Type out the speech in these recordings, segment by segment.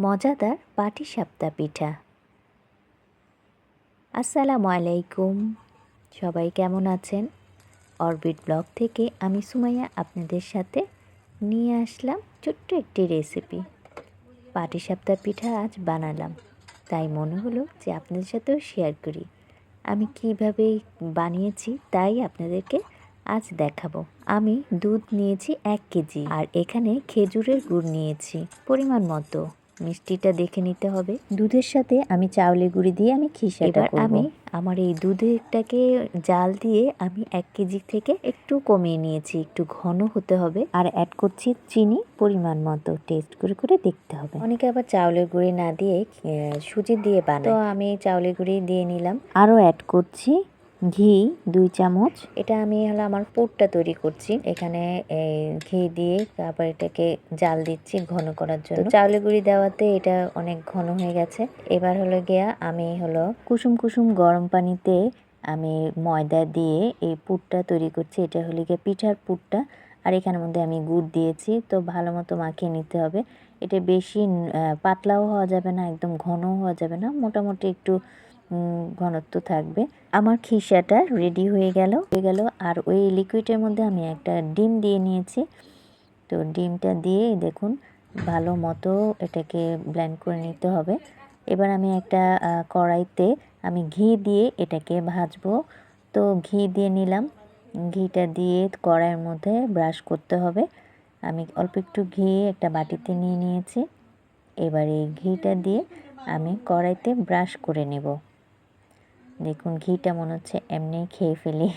মজাদার পাটিসাপটা পিঠা। আসসালামু আলাইকুম। সবাই কেমন আছেন? অরবিট ব্লগ থেকে আমি সুমাইয়া আপনাদের সাথে নিয়ে আসলাম ছোট্ট একটি রেসিপি। পাটিসাপটা পিঠা আজ বানালাম। তাই মনে হলো যে আপনাদের সাথেও শেয়ার করি। আমি কীভাবে বানিয়েছি তাই আপনাদেরকে আজ দেখাবো। আমি দুধ নিয়েছি এক কেজি আর এখানে খেজুরের গুড় নিয়েছি পরিমাণ মতো। মিষ্টিটা দেখে নিতে হবে। দুধের সাথে আমি চাউলের গুঁড়ি দিয়ে আমি খিসাটা আমি আমার এই দুধেরটাকে জাল দিয়ে আমি এক কেজি থেকে একটু কমিয়ে নিয়েছি। একটু ঘন হতে হবে আর অ্যাড করছি চিনি পরিমাণ মতো। টেস্ট করে করে দেখতে হবে। অনেকে আবার চাউলের গুঁড়ি না দিয়ে সুজি দিয়ে বানায়। তো আমি চাউলের গুঁড়ি দিয়ে নিলাম। আরও অ্যাড করছি ঘি, দুই চামচ। এটা আমি হলো আমার পুরটা তৈরি করছি। এখানে ঘি দিয়ে তারপর এটাকে জাল দিচ্ছি ঘন করার জন্য। চাউলে গুঁড়ি দেওয়াতে এটা অনেক ঘন হয়ে গেছে। এবার হলো গিয়া আমি হলো কুসুম কুসুম গরম পানিতে আমি ময়দা দিয়ে এই পুরটা তৈরি করছি। এটা হলো গিয়ে পিঠার পুরটা। আর এখানের মধ্যে আমি গুড় দিয়েছি। তো ভালো মতো মাখিয়ে নিতে হবে। এটা বেশি পাতলাও হওয়া যাবে না, একদম ঘনও হওয়া যাবে না। মোটামুটি একটু ঘনত্ব থাকবে। আমার খিসাটা রেডি হয়ে গেল। হয়ে গেল। আর ওই লিকুইডের মধ্যে আমি একটা ডিম দিয়ে নিয়েছি। তো ডিমটা দিয়ে দেখুন, ভালো মতো এটাকে ব্লেন্ড করে নিতে হবে। এবার আমি একটা কড়াইতে আমি ঘি দিয়ে এটাকে ভাজবো। তো ঘি দিয়ে নিলাম। ঘিটা দিয়ে কড়াইয়ের মধ্যে ব্রাশ করতে হবে। আমি অল্প একটু ঘি একটা বাটিতে নিয়ে নিয়েছি। এবার এই ঘিটা দিয়ে আমি কড়াইতে ব্রাশ করে নেব। দেখুন, ঘিটা মনে হচ্ছে এমনি খেয়ে ফেলি।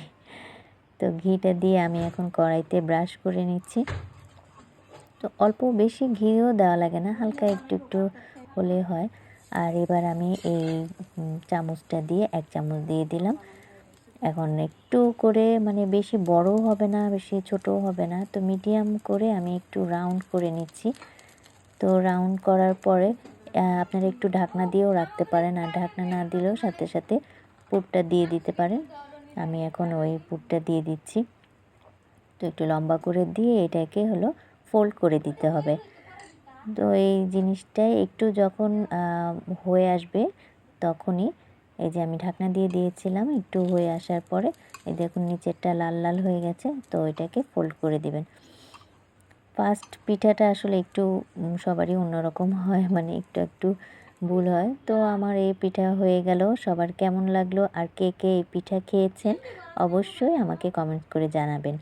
তো ঘিটা দিয়ে আমি এখন কড়াইতে ব্রাশ করে নিচ্ছি। তো অল্প বেশি ঘিও দেওয়া লাগে না, হালকা একটু একটু হলে হয়। আর এবার আমি এই চামচটা দিয়ে এক চামচ দিয়ে দিলাম। এখন একটু করে মানে বেশি বড় হবে না, বেশি ছোটও হবে না। তো মিডিয়াম করে আমি একটু রাউন্ড করে নিচ্ছি। তো রাউন্ড করার পরে আপনারা একটু ঢাকনা দিয়েও রাখতে পারেন। আর ঢাকনা না দিলেও সাথে সাথে পুরটা দিয়ে দিতে পারেন। আমি এখন ওই পুরটা দিয়ে দিচ্ছি। তো একটু লম্বা করে দিয়ে এটাকে হলো ফোল্ড করে দিতে হবে। তো এই জিনিসটাই একটু যখন হয়ে আসবে তখনই এই যে আমি ঢাকনা দিয়ে দিয়েছিলাম, একটু হয়ে আসার পরে এই দেখুন নিচেরটা লাল লাল হয়ে গেছে, তো এটাকে ফোল্ড করে দিবেন। ফার্স্ট পিঠাটা আসলে একটু সবারই অন্যরকম হয় মানে একটু একটু ভুল হয়। তো আমার এই পিঠা হয়ে গেল। সবার কেমন লাগল আর কে কে এই পিঠা খেয়েছেন অবশ্যই আমাকে কমেন্ট করে জানাবেন।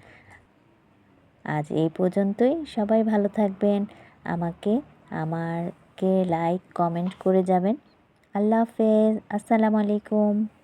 আজ এই পর্যন্তই। সবাই ভালো থাকবেন। আমাকে, আমারকে লাইক কমেন্ট করে যাবেন। আল্লাহ হাফেজ। আসসালামু আলাইকুম।